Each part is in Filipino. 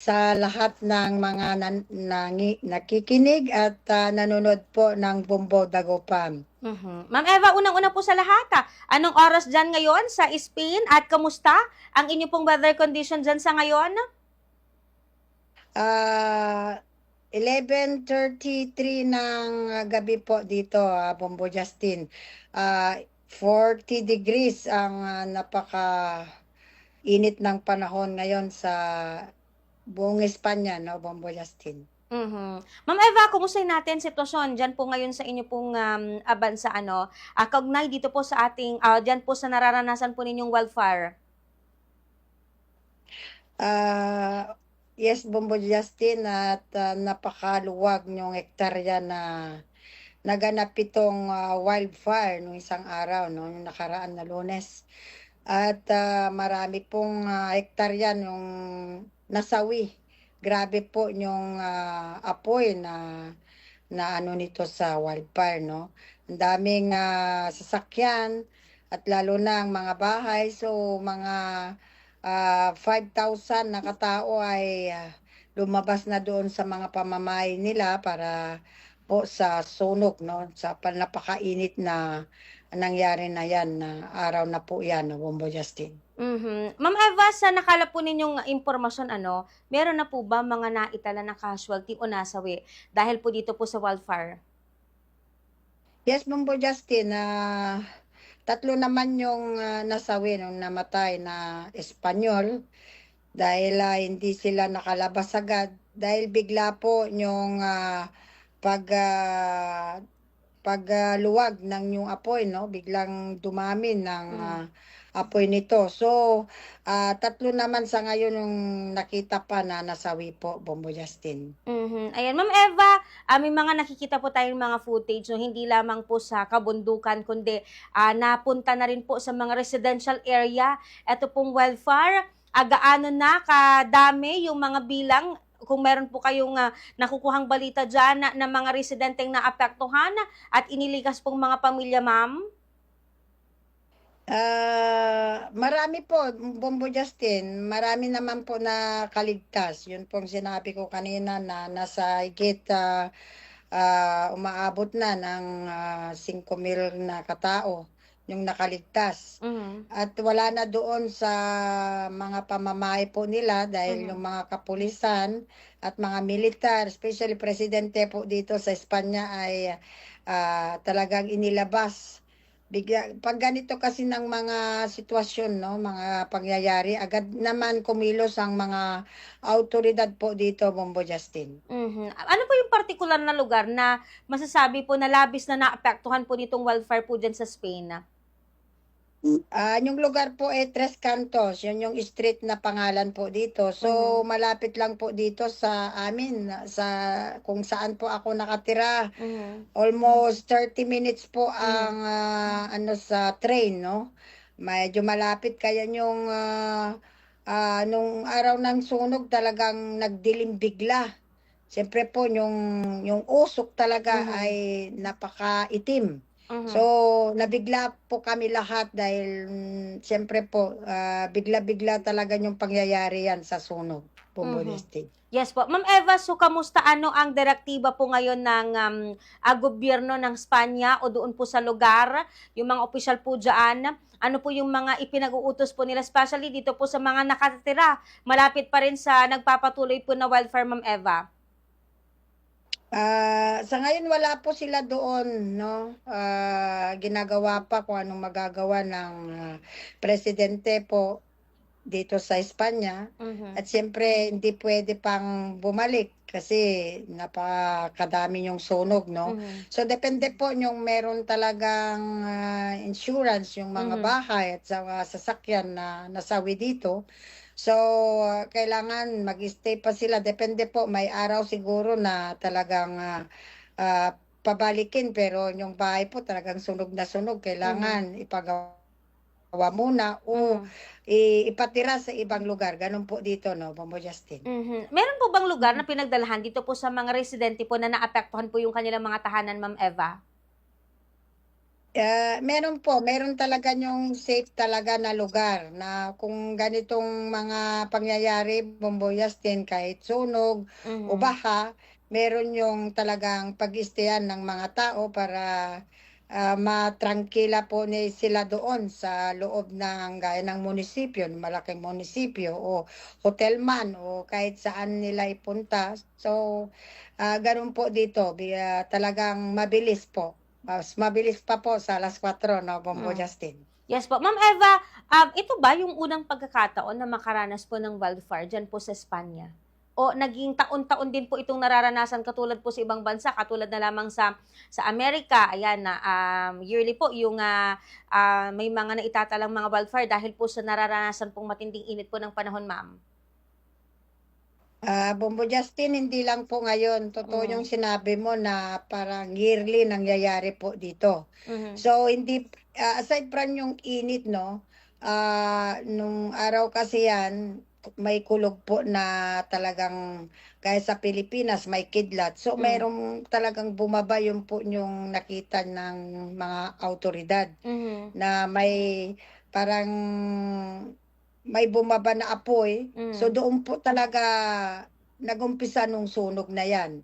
sa lahat ng mga nan, nangi, nakikinig at ah, nanonood po ng Bumbo Dagupan. Mhm. Ma'am Eva, unang-una po sa lahat, ah, anong oras dyan ngayon sa Spain at kamusta ang inyo pong weather condition dyan sa ngayon? Ah, 11.33 ng gabi po dito, ah, Bumbo Justin. Ah, 40 degrees ang ah, napaka init ng panahon ngayon sa buong Espanya, no, Bumbo Justin. Mhm. Ma'am Eva, kumusta natin sitwasyon dyan po ngayon sa inyo pong um, abansa ano? Uh, kaugnay dito po sa ating, ah, dyan po sa nararanasan po ninyong wildfire. Ah, yes, Bombo Justin at ah, napakaluwag yung hektarya na naganap itong ah, wildfire nung isang araw, no, yung nakaraan na lunes. At ah, marami pong ah, hektarya yung nasawi. Grabe po yung ah, apoy na na ano nito sa wildfire, no. Ang daming ah, sasakyan at lalo na ang mga bahay. So, mga ah 5,000 na katao ay ah, lumabas na doon sa mga pamamay nila para po sa sunog no sa pan- napakainit na nangyari na yan na araw na po yan no Bombo Justin. Mhm. Ma'am Eva, sa nakala po ninyong impormasyon ano, meron na po ba mga naitala na casualty o nasawi dahil po dito po sa wildfire? Yes, Bombo Justin, na tatlo naman yung ah, nasawi nung namatay na Espanyol dahil ah, hindi sila nakalabas agad dahil bigla po yung ah, pag ah, pagluwag ng yung apoy no biglang dumami ng Mm. ah, apoy nito so ah, tatlo naman sa ngayon yung nakita pa na nasawi po Bombo Justin Mhm. Ayan, Ma'am Eva, ah, may mga nakikita po tayong mga footage no, hindi lamang po sa kabundukan kundi ah, napunta na rin po sa mga residential area. Ito pong wildfire, ah, gaano na kadami yung mga bilang kung meron po kayong ah, nakukuhang balita dyan na, na mga residenteng naapektuhan at iniligas pong mga pamilya, ma'am? Marami po, Bombo Justin, marami naman po na kaligtas. Yun pong sinabi ko kanina na nasa higit ah, ah, umaabot na ng ah, 5,000 na katao yung nakaligtas. Mhm. At wala na doon sa mga pamamahay po nila dahil Mhm. yung mga kapulisan at mga militar, especially presidente po dito sa Espanya ay ah, talagang inilabas. Bigla, pag ganito kasi ng mga sitwasyon, no, mga pangyayari, agad naman kumilos ang mga autoridad po dito, Bombo Justin. Mhm. Ano po yung particular na lugar na masasabi po na labis na naapektuhan po nitong wildfire po dyan sa Spain? Ah, yung lugar po ay Tres Cantos, yun yung street na pangalan po dito. So, malapit lang po dito sa amin, sa kung saan po ako nakatira. Mhm. Almost 30 minutes po ang ah, ano sa train, no? Medyo malapit kaya yung ah, ah, nung araw ng sunog talagang nagdilim bigla. Siyempre po yung yung usok talaga Mhm. ay napakaitim. Mhm. So, nabigla po kami lahat dahil mm, siyempre po, ah, bigla-bigla talaga yung pangyayari yan sa sunog, Bumbo Mhm. Justin. Yes po. Ma'am Eva, so kamusta ano ang direktiba po ngayon ng um, ah, gobyerno ng Spanya o doon po sa lugar, yung mga opisyal po dyan, ano po yung mga ipinag-uutos po nila, especially dito po sa mga nakatira, malapit pa rin sa nagpapatuloy po na wildfire, Ma'am Eva? Ah, sa ngayon wala po sila doon, no? Ah, ginagawa pa kung anong magagawa ng ah, presidente po dito sa Espanya. Mhm. At siyempre, hindi pwede pang bumalik kasi napakadami yung sunog, no? Mhm. So, depende po yung meron talagang ah, insurance, yung mga Mhm. bahay at sa mga sasakyan na nasawi dito. So, ah, kailangan mag-stay pa sila. Depende po, may araw siguro na talagang ah, ah, pabalikin pero yung bahay po talagang sunog na sunog. Kailangan ipagawa muna o i- ipatira sa ibang lugar. Ganun po dito, no, Bombo Justin. Mhm. Meron po bang lugar na pinagdalahan dito po sa mga residente po na naapektuhan po yung kanilang mga tahanan, Ma'am Eva? Ah, meron po, meron talaga yung safe talaga na lugar na kung ganitong mga pangyayari, Bomboyas din kahit sunog o Mhm. baha, meron yung talagang pag-istayan ng mga tao para ah, matrangkila po ni sila doon sa loob ng gaya ng munisipyo, ng malaking munisipyo o hotel man o kahit saan nila ipunta. So, ah, ganun po dito, ah, talagang mabilis po. Mas mabilis pa po sa alas 4, no, Bombo Mm. Justin? Yes po. Ma'am Eva, um, ito ba yung unang pagkakataon na makaranas po ng wildfire dyan po sa Espanya? O naging taon-taon din po itong nararanasan katulad po sa ibang bansa, katulad na lamang sa sa Amerika, ayan na um, yearly po yung ah, ah, may mga naitatalang mga wildfire dahil po sa nararanasan pong matinding init po ng panahon, ma'am. Ah, Bombo Justin, hindi lang po ngayon. Totoo Mm. yung sinabi mo na parang yearly nangyayari po dito. Mhm. So, hindi, ah, aside from yung init, no, ah, nung araw kasi yan, may kulog po na talagang, kaya sa Pilipinas, may kidlat. So, Mm. mayroong talagang bumaba yung po yung nakita ng mga autoridad Mhm. na may parang may bumaba na apoy. Mm. So, doon po talaga nagumpisa nung sunog na yan.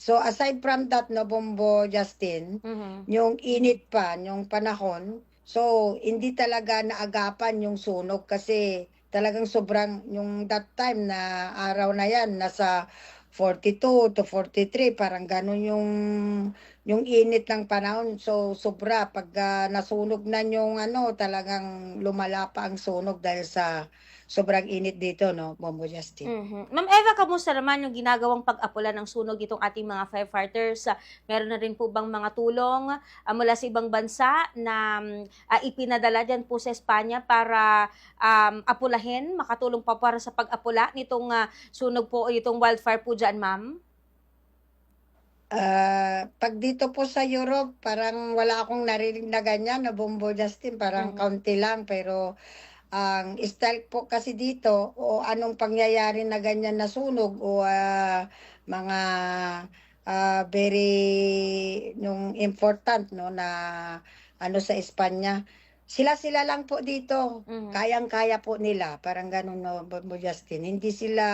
So, aside from that, no, Bombo Justin, Mhm. yung init pa, yung panahon, so hindi talaga naagapan yung sunog kasi talagang sobrang, yung that time na araw na yan, nasa 42 to 43, parang ganun yung, yung init ng panahon. So, sobra, pag ah, nasunog na yung ano, talagang lumala pa ang sunog dahil sa sobrang init dito, no, Bombo Justin. Mhm. Ma'am Eva, kamusta naman yung ginagawang pag-apula ng sunog itong ating mga firefighters? Ah, meron na rin po bang mga tulong ah, mula sa ibang bansa na ah, ipinadala dyan po sa Espanya para um, apulahin, makatulong pa para sa pag-apula nitong ah, sunog po itong wildfire po dyan, ma'am? Ah, pag dito po sa Europe, parang wala akong narinig na ganyan na Bombo Justin, parang Mhm. kaunti lang pero ang style po kasi dito o anong pangyayari na ganyan na sunog o ah, mga ah, very yung important no na ano sa Espanya. Sila-sila lang po dito. Mhm. Kayang-kaya po nila, parang ganun no, Bombo Justin. Hindi sila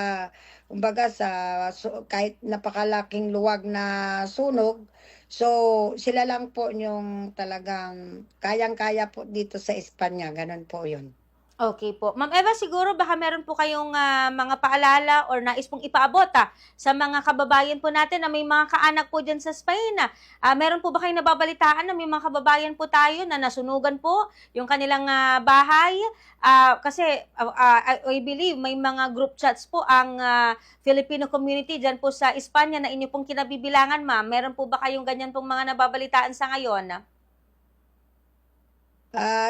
kumbaga sa so, kahit napakalaking luwag na sunog, so sila lang po yung talagang kayang-kaya po dito sa Espanya, ganun po yun. Okay po. Ma'am Eva, siguro baka meron po kayong ah, mga paalala or nais pong ipaabot ah, sa mga kababayan po natin na may mga kaanak po dyan sa Spain. ah. Ah, meron po ba kayong nababalitaan na may mga kababayan po tayo na nasunugan po yung kanilang ah, bahay? Ah, kasi ah, ah, I believe may mga group chats po ang ah, Filipino community dyan po sa Espanya na inyo pong kinabibilangan, ma'am. Meron po ba kayong ganyan pong mga nababalitaan sa ngayon? Ah,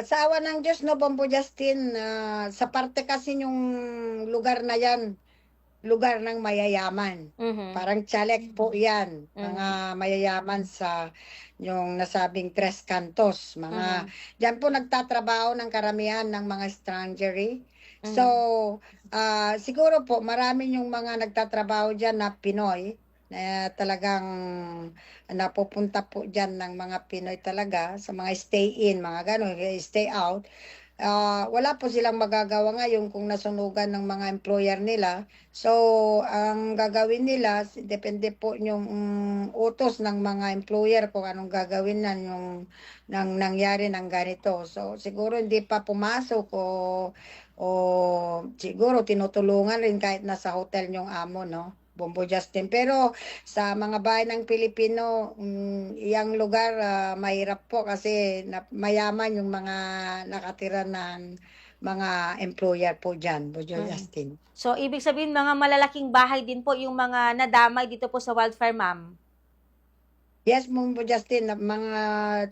sa awa ng Diyos, no, Bombo Justin, ah, sa parte kasi yung lugar na yan, lugar ng mayayaman. Mhm. Parang chalek po yan, Mhm. mga mayayaman sa yung nasabing Tres Cantos. Mga, Mhm. Diyan po nagtatrabaho ng karamihan ng mga strangery. So, ah, siguro po marami yung mga nagtatrabaho diyan na Pinoy na talagang napupunta po diyan ng mga Pinoy talaga sa mga stay in, mga ganun, stay out. Ah, wala po silang magagawa ngayon kung nasunugan ng mga employer nila. So, ang gagawin nila, depende po yung mm, utos ng mga employer kung anong gagawin na yung nang nangyari ng ganito. So, siguro hindi pa pumasok o o siguro tinutulungan rin kahit nasa hotel yung amo, no? Bombo Justin. Pero sa mga bahay ng Pilipino, mm, iyang lugar ah, mahirap po kasi na, mayaman yung mga nakatira ng mga employer po dyan, Bombo Mm. Justin. So, ibig sabihin, mga malalaking bahay din po yung mga nadamay dito po sa wildfire, ma'am. Yes, Bombo Justin, mga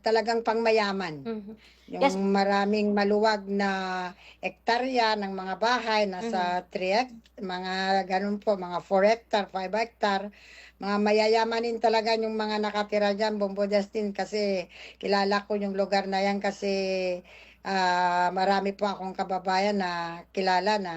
talagang pangmayaman. Mhm. Yung Yes. maraming maluwag na ektarya ng mga bahay, nasa 3 hect, mga ganun po, mga 4 hectare, 5 hectare. Mga mayayamanin talaga yung mga nakatira dyan, Bombo Justin, kasi kilala ko yung lugar na yan kasi ah, marami po akong kababayan na kilala na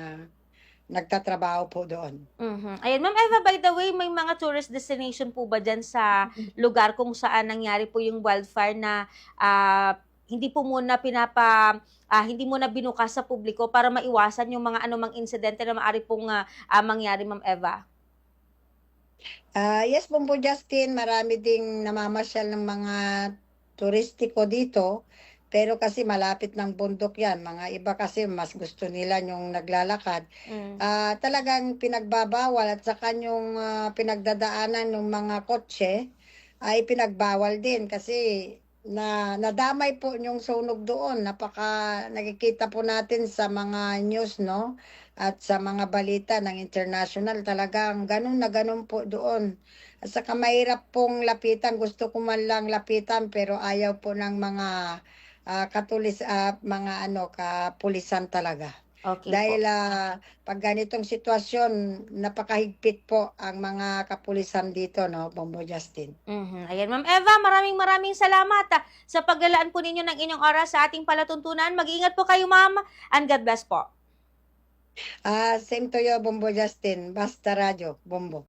nagtatrabaho po doon. Mhm. Ayan, Ma'am Eva, by the way, may mga tourist destination po ba dyan sa lugar kung saan nangyari po yung wildfire na ah, hindi po muna pinapa ah, hindi muna binukas sa publiko para maiwasan yung mga anumang insidente na maaari pong ah, ah, mangyari, Ma'am Eva? Ah, yes, Bombo Justin, marami ding namamasyal ng mga turistiko dito. Pero kasi malapit ng bundok yan. Mga iba kasi mas gusto nila yung naglalakad. Mm. Ah, talagang pinagbabawal at saka yung ah, pinagdadaanan ng mga kotse ay pinagbawal din kasi na nadamay po yung sunog doon. Napaka nakikita po natin sa mga news, no? At sa mga balita ng international talagang ganun na ganun po doon. At saka mahirap pong lapitan. Gusto ko man lang lapitan pero ayaw po ng mga ah, katulis ah, mga ano kapulisan talaga. Okay Dahil po. ah, pag ganitong sitwasyon, napakahigpit po ang mga kapulisan dito, no, Bombo Justin. Mhm. Ayan, Ma'am Eva, maraming maraming salamat ah, sa paglalaan po ninyo ng inyong oras sa ating palatuntunan. Mag-iingat po kayo, Ma'am, and God bless po. Ah, same to you, Bombo Justin. Basta radyo, Bombo.